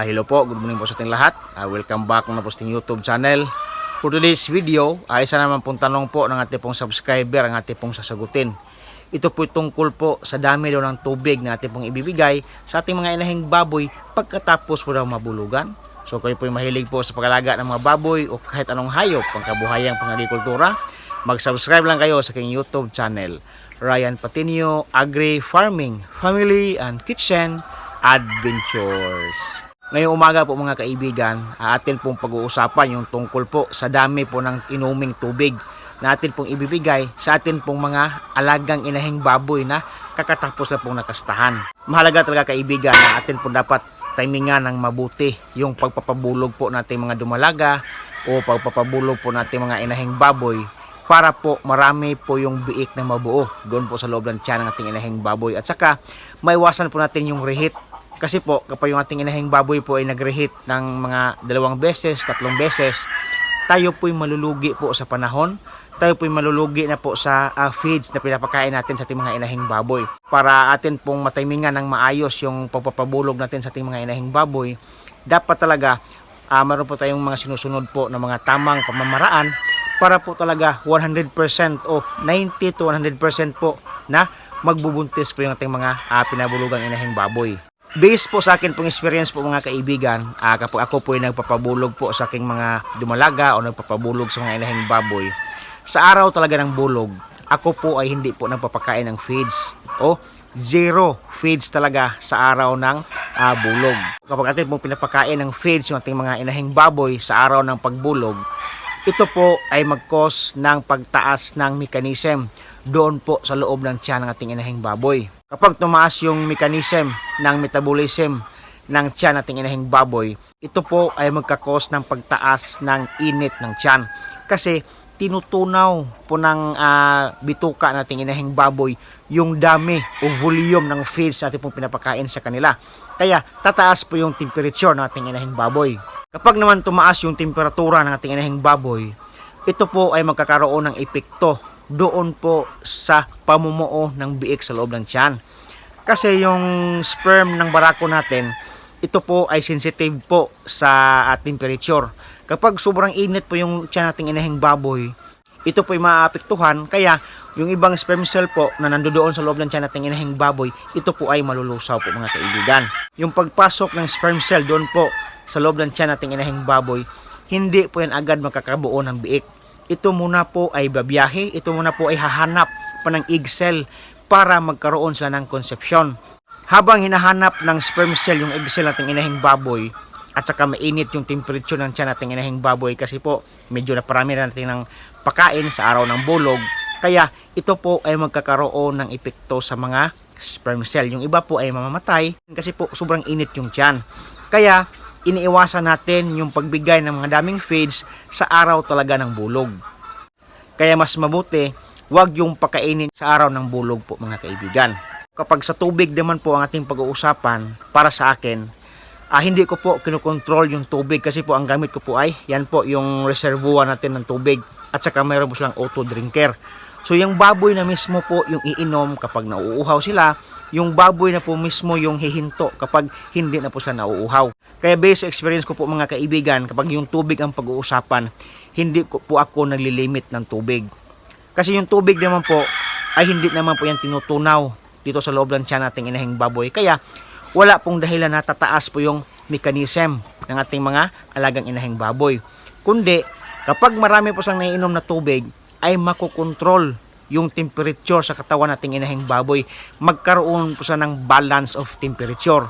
Ah, hello po, good morning po sa ating lahat. Ah, welcome back na po sa ating YouTube channel. For today's video, ay isa naman pong tanong po ng ating pong subscriber ang ating pong sasagutin. Ito po tungkol po sa dami daw ng tubig na ating pong ibibigay sa ating mga inahing baboy pagkatapos po daw mabulugan. So kayo po yung mahilig po sa pagalaga ng mga baboy o kahit anong hayop pang kabuhayang pang-agrikultura, mag-subscribe lang kayo sa aking YouTube channel. Ryan Patinio Agri Farming, Family and Kitchen Adventures. Ngayong umaga po mga kaibigan, atin pong pag-uusapan yung tungkol po sa dami po ng inuming tubig na atin pong ibibigay sa atin pong mga alagang inahing baboy na kakatapos na pong nakastahan. Mahalaga talaga kaibigan na atin po dapat timingan ng mabuti yung pagpapabulog po nating mga dumalaga o pagpapabulog po nating mga inahing baboy para po marami po yung biik na mabuo doon po sa loob ng tiyan ng ating inahing baboy at saka maiwasan po natin yung rehit kasi po kapag yung ating inahing baboy po ay nagrehit ng mga dalawang beses, tatlong beses tayo po'y malulugi po sa panahon tayo po'y malulugi na po sa ah, feeds na pinapakain natin sa ating mga inahing baboy para atin pong matimingan ng maayos yung pagpapabulog natin sa ating mga inahing baboy dapat talaga ah, meron po tayong mga sinusunod po ng mga tamang pamamaraan para po talaga 100% o 90 to 100% po na magbubuntis po yung ating mga ah, pinabulugang inahing baboy. Based po sa akin pong experience po mga kaibigan, ah, kapag ako po ay nagpapabulog po sa aking mga dumalaga o nagpapabulog sa mga inahing baboy, sa araw talaga ng bulog, ako po ay hindi po nagpapakain ng feeds o zero feeds talaga sa araw ng ah, bulog. Kapag atin pong pinapakain ng feeds yung ating mga inahing baboy sa araw ng pagbulog, ito po ay mag-cause ng pagtaas ng mechanism doon po sa loob ng tiyan ng ating inahing baboy. Kapag tumaas yung mechanism ng metabolism ng tiyan ng ating inahing baboy, ito po ay magkakos ng pagtaas ng init ng tiyan. Kasi tinutunaw po ng ah, bituka ng ating inahing baboy yung dami o volume ng feeds na ating pinapakain sa kanila. Kaya tataas po yung temperature ng ating inahing baboy. Kapag naman tumaas yung temperatura ng ating inahing baboy, ito po ay magkakaroon ng epekto doon po sa pamumuo ng biik sa loob ng tiyan. Kasi yung sperm ng barako natin, ito po ay sensitive po sa temperature. Kapag sobrang init po yung tiyan nating inahing baboy, ito po ay maapektuhan. Kaya yung ibang sperm cell po na nandoon sa loob ng tiyan nating inahing baboy, ito po ay malulusaw po mga kaibigan. Yung pagpasok ng sperm cell doon po sa loob ng tiyan nating inahing baboy, hindi po yan agad makakabuo ng biik ito muna po ay babiyahe, ito muna po ay hahanap pa ng egg cell para magkaroon sila ng konsepsyon. Habang hinahanap ng sperm cell yung egg cell nating inahing baboy, at saka mainit yung temperature ng tiyan nating inahing baboy kasi po medyo na parami na natin ng pakain sa araw ng bulog. Kaya ito po ay magkakaroon ng epekto sa mga sperm cell. Yung iba po ay mamamatay kasi po sobrang init yung tiyan. Kaya iniiwasan natin yung pagbigay ng mga daming feeds sa araw talaga ng bulog. Kaya mas mabuti, wag yung pakainin sa araw ng bulog po mga kaibigan. Kapag sa tubig naman po ang ating pag-uusapan, para sa akin, ah, hindi ko po kinokontrol yung tubig kasi po ang gamit ko po ay, yan po yung reservoir natin ng tubig at saka mayroon po silang auto drinker. So yung baboy na mismo po yung iinom kapag nauuhaw sila, yung baboy na po mismo yung hihinto kapag hindi na po sila nauuhaw. Kaya based experience ko po mga kaibigan, kapag yung tubig ang pag-uusapan, hindi ko po ako naglilimit ng tubig. Kasi yung tubig naman po ay hindi naman po yan tinutunaw dito sa loob ng tiyan nating inahing baboy. Kaya wala pong dahilan na tataas po yung mechanism ng ating mga alagang inahing baboy. Kundi kapag marami po silang naiinom na tubig, ay makokontrol yung temperature sa katawan nating inahing baboy. Magkaroon po siya ng balance of temperature.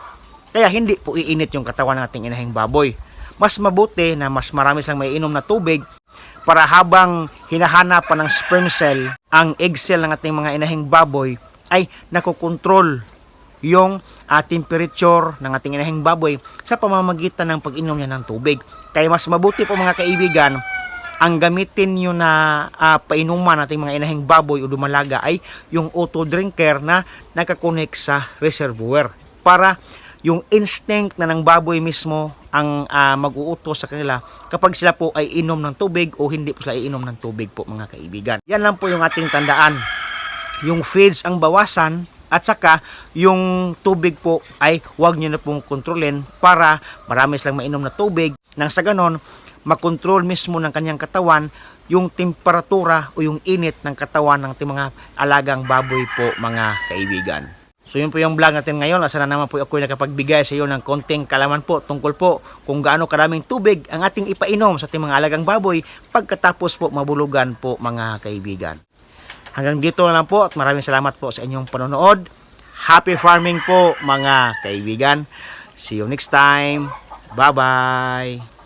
Kaya hindi po iinit yung katawan nating inahing baboy. Mas mabuti na mas marami silang may inom na tubig para habang hinahanap pa ng sperm cell ang egg cell ng ating mga inahing baboy ay nakokontrol yung uh, temperature ng ating inahing baboy sa pamamagitan ng pag-inom niya ng tubig. Kaya mas mabuti po mga kaibigan ang gamitin nyo na uh, painuman nating mga inahing baboy o dumalaga ay yung auto drinker na nakakonek sa reservoir para yung instinct na ng baboy mismo ang uh, mag-uutos sa kanila kapag sila po ay inom ng tubig o hindi po sila iinom ng tubig po mga kaibigan. Yan lang po yung ating tandaan. Yung feeds ang bawasan At saka, yung tubig po ay huwag nyo na pong kontrolin para marami silang mainom na tubig. Nang sa ganon, makontrol mismo ng kanyang katawan yung temperatura o yung init ng katawan ng ating mga alagang baboy po mga kaibigan. So yun po yung vlog natin ngayon. Asa na naman po ako nakapagbigay sa iyo ng konting kalaman po tungkol po kung gaano karaming tubig ang ating ipainom sa ating mga alagang baboy pagkatapos po mabulugan po mga kaibigan. Hanggang dito na lang po at maraming salamat po sa inyong panonood. Happy farming po mga kaibigan. See you next time. Bye-bye.